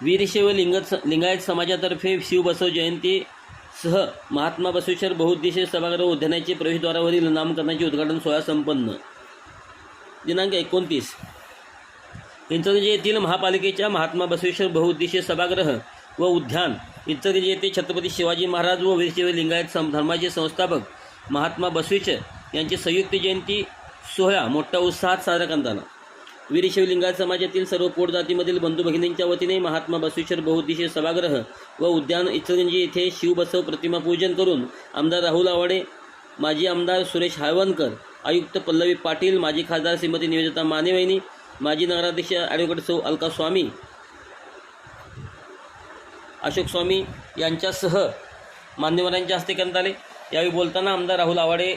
वीरशैव लिंगत लिंगायत समाजातर्फे शिवबसव जयंती सह महात्मा बसवेश्वर बहुउद्देशीय सभागृह उद्यानाचे प्रवेशद्वारावरील नामकरणाचे उद्घाटन सोहळा संपन्न. दिनांक एकोणतीस. इंचलकरंजी येथील महापालिकेच्या महात्मा बसवेश्वर बहुउद्देशीय सभागृह व उद्यान इंचलकरंजी येथे छत्रपती शिवाजी महाराज व वीरशैव लिंगायत सं धर्माचे संस्थापक महात्मा बसवेश्वर यांची संयुक्त जयंती सोहळा मोठ्या उत्साहात साजरा करताना आला वीरशैव समाजातील सर्व पोट जातीमधील बंधू भगिनींच्या वतीने महात्मा बसवेश्वर बहुद्देशीय सभागृह व उद्यान इचलगंजी येथे शिवबसव प्रतिमा पूजन करून आमदार राहुल आवाडे माजी आमदार सुरेश हाळवणकर आयुक्त पल्लवी पाटील माजी खासदार श्रीमती निवेदिता मानेवहिनी माजी नगराध्यक्ष ॲडव्होकेट सौ अलका स्वामी अशोक स्वामी यांच्यासह मान्यवरांच्या हस्ते करण्यात आले. यावेळी बोलताना आमदार राहुल आवाडे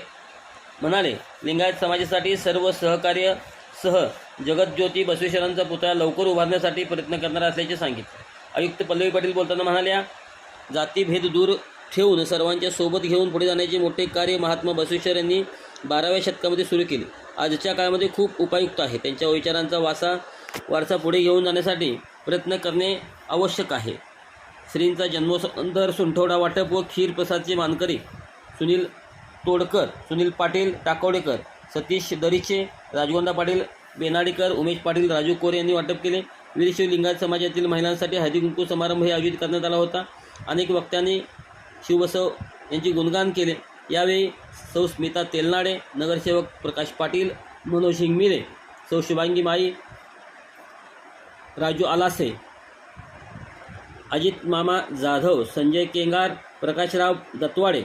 म्हणाले लिंगायत समाजासाठी सर्व सहकार्य सह जगतज्योती बसवेश्वरांचा पुतळा लवकर उभारण्यासाठी प्रयत्न करणार असल्याचे सांगितले. आयुक्त पल्लवी पाटील बोलताना म्हणाल्या जातीभेद दूर ठेवून सर्वांच्या सोबत घेऊन पुढे जाण्याचे मोठे कार्य महात्मा बसवेश्वर यांनी बाराव्या शतकामध्ये सुरू केले. आजच्या काळामध्ये खूप उपयुक्त आहे त्यांच्या विचारांचा वासा वारसा पुढे घेऊन जाण्यासाठी प्रयत्न करणे आवश्यक आहे. श्रींचा जन्मोत्सवानंतर सुंठवडा वाटप व खीर प्रसादचे मानकरी सुनील तोडकर सुनील पाटील टाकवडेकर सतीश दरीचे राजगोंदा पाटील बेनाडीकर उमेश पाटील राजू कोरे यांनी वाटप केले. वीरशिव लिंगायत समाजातील महिलांसाठी हळदी कुंकू समारंभ हे आयोजित करण्यात आला होता. अनेक वक्त्यांनी शिवबसव यांचे गुणगान केले. यावेळी सौ स्मिता तेलनाडे नगरसेवक प्रकाश पाटील मनोज हिंगमिरे सौ शुभांगी माई राजू आलासे अजित मामा Jadhav Sanjay Kengar Prakashrao Datwade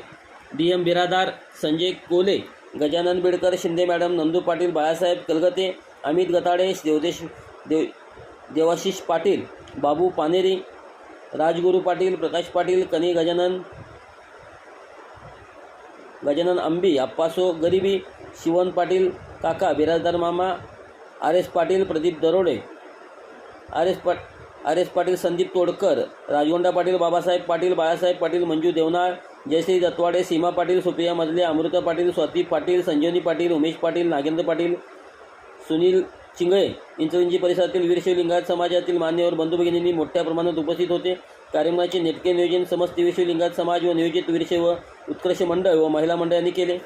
D M Biradar Sanjay Kole Gajanan Bedkar Shinde madam Nandu Patil Balasaheb Kalgate Amit Gatade Devdesh Dev Devashish Patil Babu Paneri Rajguru Patil Prakash Patil Kani Gajanan Gajanan Ambi Appaso गरिबी शिवन पाटील काका बिराजदार मामा R S Patil Pradeep Darode R S पाट R S Patil Sandeep Todkar Rajgonda Patil Babasaheb Patil Balasaheb Patil Manju Devnal Jayashree Datwade Seema Patil Supriya Majale Amruta Patil Swati Patil संजीवनी पाटील उमेश पाटील नागेंद्र पाटील सुनील चिंगळे इंचलंजी परिसरातील वीरशैव लिंगायत समाजातील मान्यवर बंधू भगिनींनी मोठ्या प्रमाणात उपस्थित होते. कार्यक्रमाचे नेटके नियोजन समस्त वीरशैव लिंगायत समाज व नियोजित वीरशैव उत्कर्ष मंडळ व महिला मंडळांनी केले.